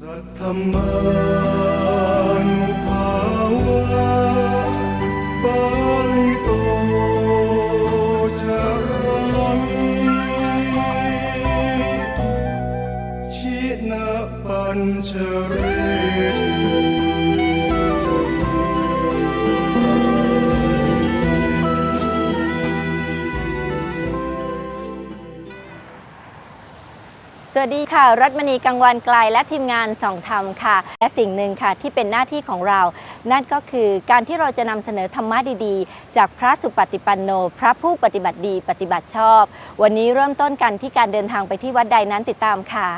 สั วัสดีค่ะ รัตมณีกังวานไกลและทีมงานส่องธรรมค่ะ และสิ่งหนึ่งค่ะที่เป็นหน้าที่ของเรา นั่นก็คือการที่เราจะนำเสนอธรรมะดีๆ จากพระสุปฏิปันโน พระผู้ปฏิบัติดีปฏิบัติชอบ วันนี้เริ่มต้นกันที่การเดินทางไปที่วัดใดนั้นติดตามค่ะ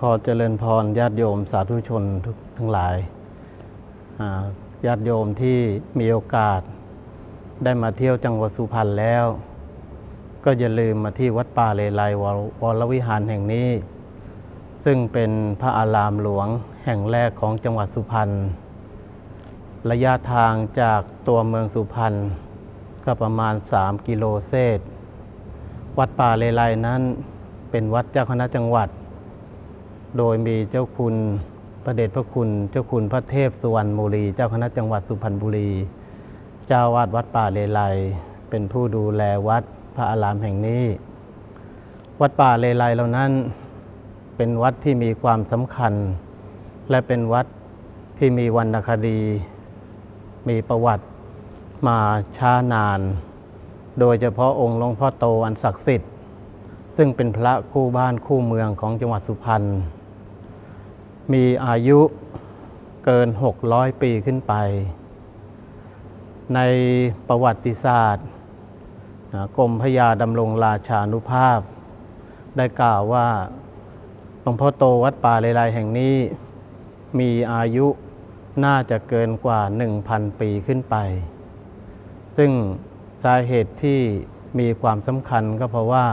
ขอเจริญพรญาติโยมสาธุชนทุกทั้งหลายญาติโยมที่มีโอกาส ได้มาเที่ยวจังหวัดสุพรรณแล้ว ก็อย่าลืมมาที่วัดป่าเลไลวรวิหารแห่งนี้ ซึ่งเป็นพระอารามหลวงแห่งแรกของจังหวัดสุพรรณระยะทางจากตัวเมืองสุพรรณก็ประมาณ 3 กิโลเศษ วัดป่าเลไลนั้นเป็นวัดเจ้าคณะจังหวัด โดยมีเจ้าคุณพระเดชพระคุณเจ้าคุณพระเทพสุวรรณบุรี เจ้าคณะจังหวัดสุพรรณบุรี จ้าวาดวัดป่าเลไลเป็นผู้ดูแลวัดพระอารามแห่งนี้ วัดป่าเลไลเหล่านั้นเป็นวัดที่มีความสำคัญ และเป็นวัดที่มีวรรณคดี มีประวัติมาช้านาน โดยเฉพาะองค์หลวงพ่อโตอันศักดิ์สิทธิ์ ซึ่งเป็นพระคู่บ้านคู่เมืองของจังหวัดสุพรรณมีอายุเกิน 600 ปีขึ้นไป ในประวัติศาสตร์กรมพระยาดำรงราชานุภาพ ได้กล่าวว่าหลวงพ่อโตวัดป่าเลไลแห่งนี้ มีอายุน่าจะเกินกว่า 1,000 ปีขึ้นไป ซึ่งสาเหตุที่มีความสำคัญก็เพราะว่า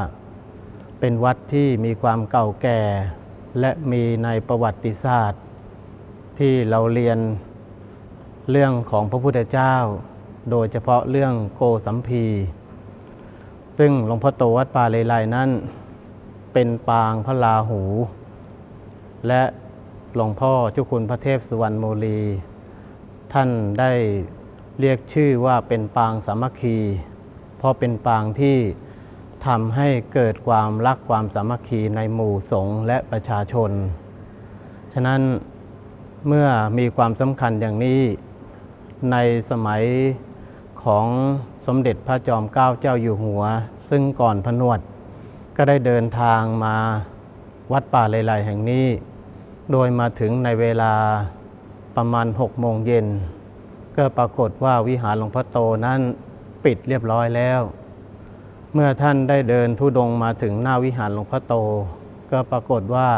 เป็นวัดที่มีความเก่าแก่ และมีในประวัติศาสตร์ ที่เราเรียนเรื่องของพระพุทธเจ้า โดยเฉพาะเรื่องโกสัมพี ซึ่งหลวงพ่อโตวัดป่าเลไลนั้นเป็นปางพระลาหู และหลวงพ่อเจ้าคุณพระเทพสุวรรณโมลี ท่านได้เรียกชื่อว่าเป็นปางสามัคคี เพราะเป็นปางที่ทำให้เกิดความรักความสามัคคีในหมู่สงฆ์และประชาชน ฉะนั้นเมื่อมีความสำคัญอย่างนี้ในสมัย ของสมเด็จพระจอมเกล้าเจ้าอยู่หัว ซึ่งก่อนผนวด ก็ได้เดินทางมาวัดป่าเลไลแห่งนี้ โดยมาถึงในเวลาประมาณ6โมงเย็น ก็ปรากฏว่าวิหารหลวงพ่อโตนั้นปิดเรียบร้อยแล้ว เมื่อท่านได้เดินทุดงค์มาถึงหน้าวิหารหลวงพ่อโต ก็ปรากฏว่า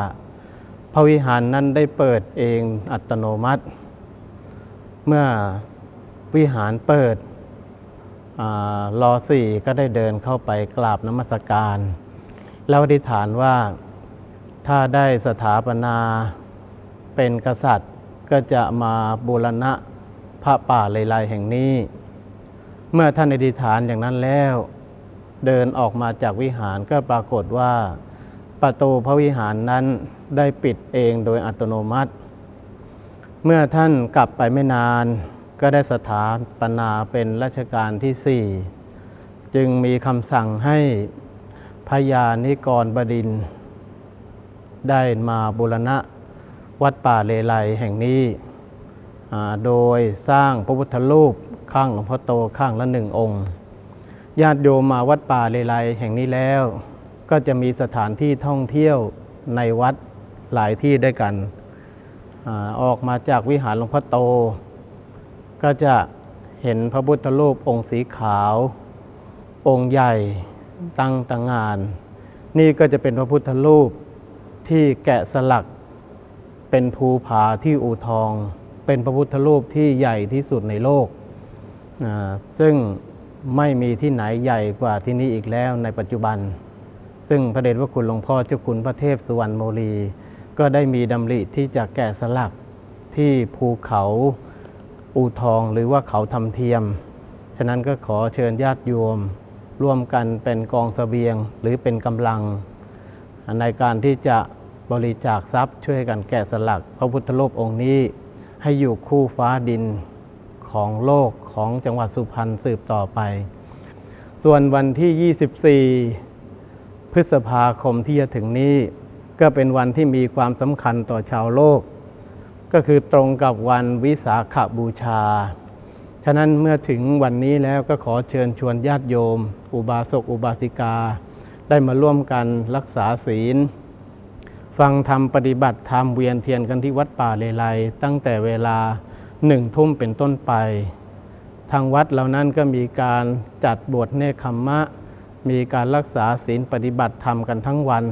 พระวิหารนั้นได้เปิดเองอัตโนมัติ เมื่อวิหารเปิด รอสี่ก็ได้เดินเข้าไปกราบนมัสการ แล้วอธิษฐานว่าถ้าได้สถาปนาเป็นกษัตริย์ก็จะมาบูรณะพระป่าเลไลแห่งนี้ เมื่อท่านอธิษฐานอย่างนั้นแล้ว เดินออกมาจากวิหารก็ปรากฏว่า ประตูพระวิหารนั้นได้ปิดเองโดยอัตโนมัติ เมื่อท่านกลับไปไม่นาน ก็ได้สถาปนาเป็นรัชกาลที่สี่จึงมีคำสั่งให้พญานิกรบดิน ได้มาบูรณะวัดป่าเลไลแห่งนี้ โดยสร้างพระพุทธรูปข้างหลวงพ่อโตข้างละหนึ่งองค์ ญาติโยมมาวัดป่าเลไลแห่งนี้แล้ว ก็จะมีสถานที่ท่องเที่ยวในวัดหลายที่ด้วยกันอออกมาจากวิหารหลวงพ่อโต ก็จะเห็นพระพุทธรูปองค์สีขาว องค์ใหญ่ตั้งต่างงาน นี่ก็จะเป็นพระพุทธรูปที่แกะสลัก เป็นภูผาที่อูทอง เป็นพระพุทธรูปที่ใหญ่ที่สุดในโลกอ่าซึ่งไม่มีที่ไหนใหญ่กว่าที่นี้อีกแล้วในปัจจุบัน ซึ่งพระเดชพระคุณหลวงพ่อเจ้าคุณพระเทพสุวรรณโมลี ก็ได้มีดำริที่จะแกะสลักที่ภูเขา อูทองหรือว่าเขาทำเทียม ฉะนั้นก็ขอเชิญญาติโยม ร่วมกันเป็นกองเสบียงหรือเป็นกำลัง ในการที่จะบริจาคทรัพย์ช่วยกันแกะสลัก พระพุทธรูปองค์นี้ ให้อยู่คู่ฟ้าดินของโลกของจังหวัดสุพรรณสืบต่อไป ส่วนวันที่ 24 พฤษภาคมที่จะถึงนี้ ก็เป็นวันที่มีความสำคัญต่อชาวโลก ก็คือตรงกับวันวิสาขบูชา ฉะนั้นเมื่อถึงวันนี้แล้วก็ขอเชิญชวนญาติโยม อุบาสกอุบาสิกา ได้มาร่วมกันรักษาศีล ฟังธรรมปฏิบัติธรรมเวียนเทียนกันที่วัดป่าเลไลตั้งแต่เวลาหนึ่งทุ่มเป็นต้นไป ทางวัดเหล่านั้นก็มีการจัดบวชเนคขมมะ มีการรักษาศีลปฏิบัติธรรมกันทั้งวัน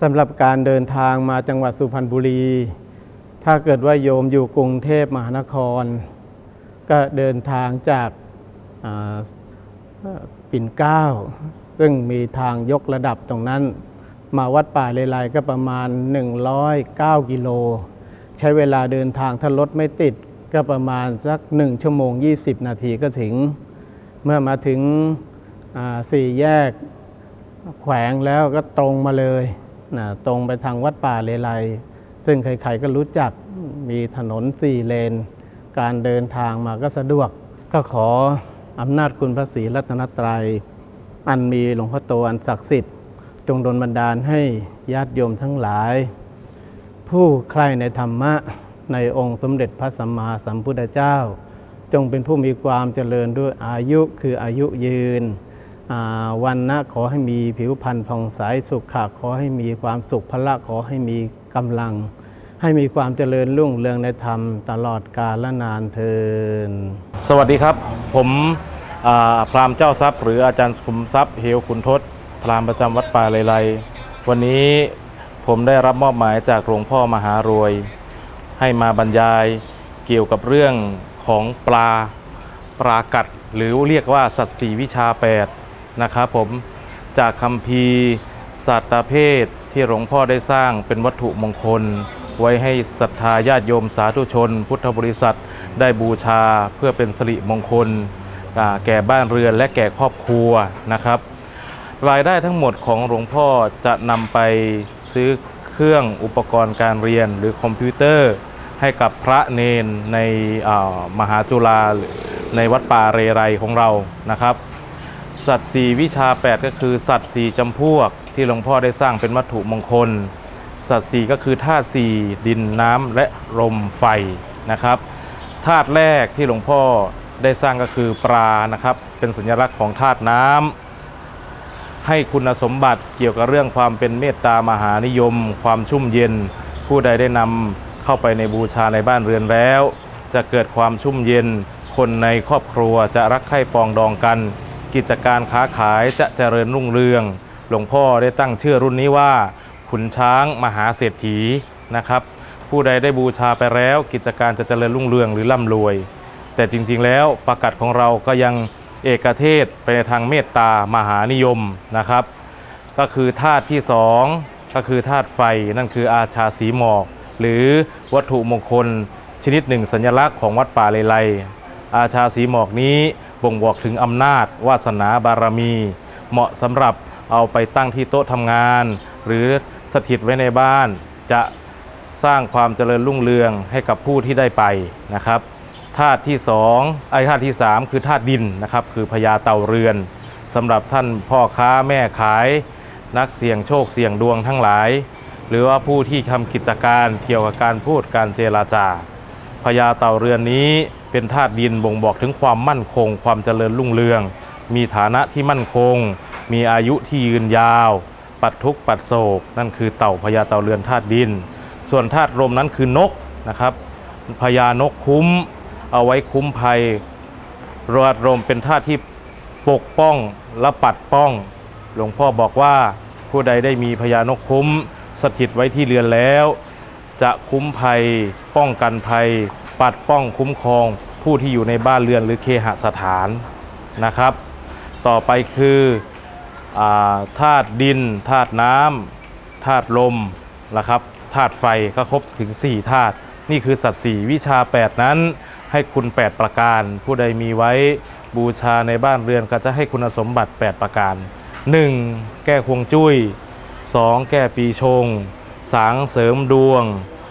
สำหรับการเดินทางมาจังหวัดสุพรรณบุรี ถ้าเกิดว่าโยมอยู่กรุงเทพมหานคร ก็เดินทางจากปิ่นเก้า ซึ่งมีทางยกระดับตรงนั้น มาวัดป่าเลไลก็ประมาณ 109 กิโล ใช้เวลาเดินทางถ้ารถไม่ติดก็ประมาณสัก 1 ชั่วโมง 20 นาทีก็ถึง เมื่อมาถึงสี่แยกแขวงแล้วก็ตรงมาเลยนะตรงไปทางวัดป่าเลไล ซึ่งใครๆก็รู้จักมีถนนสี่เลน การเดินทางมาก็สะดวก ก็ขออำนาจคุณพระศรีรัตนตรัย อันมีหลวงพ่อโตอันศักดิ์สิทธิ์ จงดลบันดาลให้ญาติโยมทั้งหลาย ผู้ใคร่ในธรรมะในองค์สมเด็จพระสัมมาสัมพุทธเจ้า จงเป็นผู้มีความเจริญด้วยอายุคืออายุยืน วันนะขอให้มีผิวพรรณผ่องใสสุขขะขอให้มีความสุขพละขอให้มีกำลัง ให้มีความเจริญรุ่งเรืองในธรรมตลอดกาลนานเทิน สวัสดีครับ ผมพราหมณ์เจ้าทรัพย์ หรืออาจารย์ขุมทรัพย์เฮวขุนทศพราหมณ์ประจำวัดป่าเลไลวันนี้ผมได้รับมอบหมายจากหลวงพ่อมหารวย ให้มาบรรยายเกี่ยวกับเรื่องของปลาปลากัด หรือเรียกว่าสัตว์สีวิชา8 นะครับผมจากคำพีสัตตเพศที่หลวงพ่อได้สร้างเป็นวัตถุมงคล ไว้ให้ศรัทธาญาติโยมสาธุชน พุทธบริษัทได้บูชาเพื่อเป็นสิริมงคล แก่บ้านเรือนและแก่ครอบครัวนะครับ รายได้ทั้งหมดของหลวงพ่อจะนำไปซื้อเครื่องอุปกรณ์การเรียนหรือคอมพิวเตอร์ให้กับพระเนนในมหาจุฬาในวัดป่าเรไรของเรานะครับ สัตว์สี่วิชา 8 ก็คือสัตว์สี่จำพวก ที่หลวงพ่อได้สร้างเป็นวัตถุมงคล สัตว์สี่ก็คือธาตุสี่ดินน้ำและลมไฟนะครับธาตุแรกที่หลวงพ่อได้สร้างก็คือปลานะครับ เป็นสัญลักษณ์ของธาตุน้ำให้คุณสมบัติเกี่ยวกับเรื่องความเป็นเมตตามหานิยม ความชุ่มเย็น ผู้ใดได้นำเข้าไปในบูชาในบ้านเรือนแล้ว จะเกิดความชุ่มเย็น คนในครอบครัวจะรักใคร่ปองดองกัน กิจการค้าขายจะเจริญรุ่งเรือง หลวงพ่อได้ตั้งชื่อรุ่นนี้ว่า ขุนช้างมหาเศรษฐีนะครับ ผู้ใดได้บูชาไปแล้ว กิจการจะเจริญรุ่งเรืองหรือร่ำรวย แต่จริงๆแล้วประกัดของเราก็ยังเอกเทศไปในทางเมตตามหานิยมนะครับ ก็คือธาตุที่สองก็คือธาตุไฟนั่นคืออาชาสีหมอก หรือวัตถุมงคลชนิดหนึ่งสัญลักษณ์ของวัดป่าเลไลอาชาสีหมอกนี้ บ่งบอกถึงอำนาจ วาสนาบารมี เหมาะสำหรับเอาไปตั้งที่โต๊ะทำงาน หรือสถิตไว้ในบ้าน จะสร้างความเจริญรุ่งเรืองให้กับผู้ที่ได้ไปนะครับธาตุที่สองไอ้ธาตุที่สามคือธาตุดินนะครับ คือพญาเต่าเรือนสำหรับท่านพ่อค้าแม่ขาย นักเสี่ยงโชคเสี่ยงดวงทั้งหลาย หรือว่าผู้ที่ทำกิจการเกี่ยวกับการพูดการเจราจาพญาเต่าเรือนนี้ เป็นธาตุดินบ่งบอกถึงความมั่นคง ความเจริญรุ่งเรือง มีฐานะที่มั่นคง มีอายุที่ยืนยาว ปัดทุกปัดโศก นั่นคือเต่าพญาเต่าเรือนธาตุดิน ส่วนธาตุลมนั้นคือนกนะครับพญานกคุ้ม เอาไว้คุ้มภัยรวดลมเป็นธาตุที่ปกป้องและปัดป้อง หลวงพ่อบอกว่าผู้ใดได้มีพญานกคุ้ม สถิตไว้ที่เรือนแล้ว จะคุ้มภัย ป้องกันภัย ปัดป้องคุ้มครอง ผู้ที่อยู่ในบ้านเรือนหรือเคหสถานนะครับ ต่อไปคือธาตุดินธาตุน้ำธาตุลมนะครับธาตุไฟก็ครบถึง4ธาตุนี่คือสัตว์สี่วิชา 8 นั้น ให้คุณ 8 ประการ ผู้ใดมีไว้บูชาในบ้านเรือนก็จะให้คุณสมบัติ 8 ประการ 1. แก้ควงจุ้ย 2. แก้ปีชง 3. เสริมดวง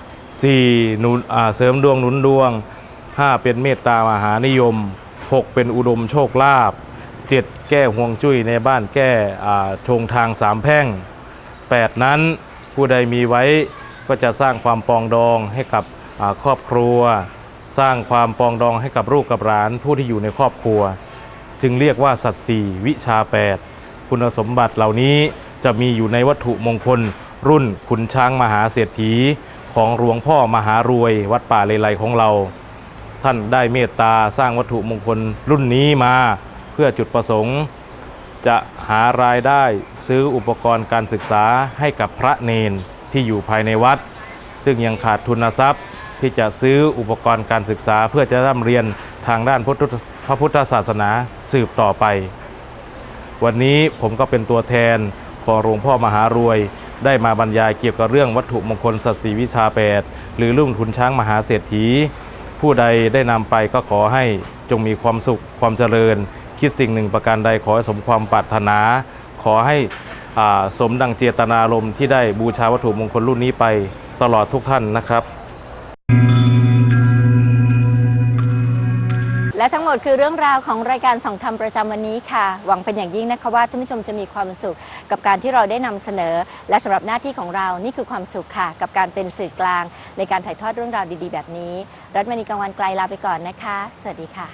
4. หนุนอ่เสริมดวงหนุนดวง 5. เป็นเมตตามหานิยม 6. เป็นอุดมโชคลาภ 7. แก้ห่วงจุ้ยในบ้านแก้อ่าชงทางสามแพร่ง 8 นั้นผู้ใดมีไว้ก็จะสร้างความปองดองให้กับครอบครัว สร้างความปองดองให้กับลูกกับหลานผู้ที่อยู่ในครอบครัว จึงเรียกว่าสัตว์สี่วิชา 8 คุณสมบัติเหล่านี้จะมีอยู่ในวัตถุมงคล รุ่นขุนช้างมหาเศรษฐีของหลวงพ่อมหารวย วัดป่าเลไลของเรา ท่านได้เมตตาสร้างวัตถุมงคลรุ่นนี้มาเพื่อจุดประสงค์ จะหารายได้ซื้ออุปกรณ์การศึกษาให้กับพระเนนที่อยู่ภายในวัด ซึ่งยังขาดทุนทรัพย์ที่จะซื้ออุปกรณ์การศึกษาเพื่อจะร่ำเรียนทางด้านพระพุทธศาสนาสืบต่อไป วันนี้ผมก็เป็นตัวแทนของหลวงพ่อมหารวย ได้มาบรรยายเกี่ยวกับเรื่องวัตถุมงคลสัตว์สีวิชาแปดหรือรุ่งทุนช้างมหาเศรษฐี ผู้ใดได้นำไปก็ขอให้จงมีความสุขความเจริญ คิดสิ่งหนึ่งประการใดขอให้สมความปรารถนา ขอให้สมดังเจตนารมณ์ที่ได้บูชาวัตถุมงคลรุ่นนี้ไปตลอดทุกท่านนะครับ และทั้งหมดคือเรื่องราวของรายการส่องธรรมประจำวันนี้ค่ะ หวังเป็นอย่างยิ่งนะคะว่าท่านผู้ชมจะมีความสุข กับการที่เราได้นำเสนอ และสำหรับหน้าที่ของเรานี่คือความสุขค่ะ กับการเป็นสื่อกลาง ในการถ่ายทอดเรื่องราวดีๆ แบบนี้ รัฐมณีกังวันไกลลาไปก่อนนะคะ สวัสดีค่ะ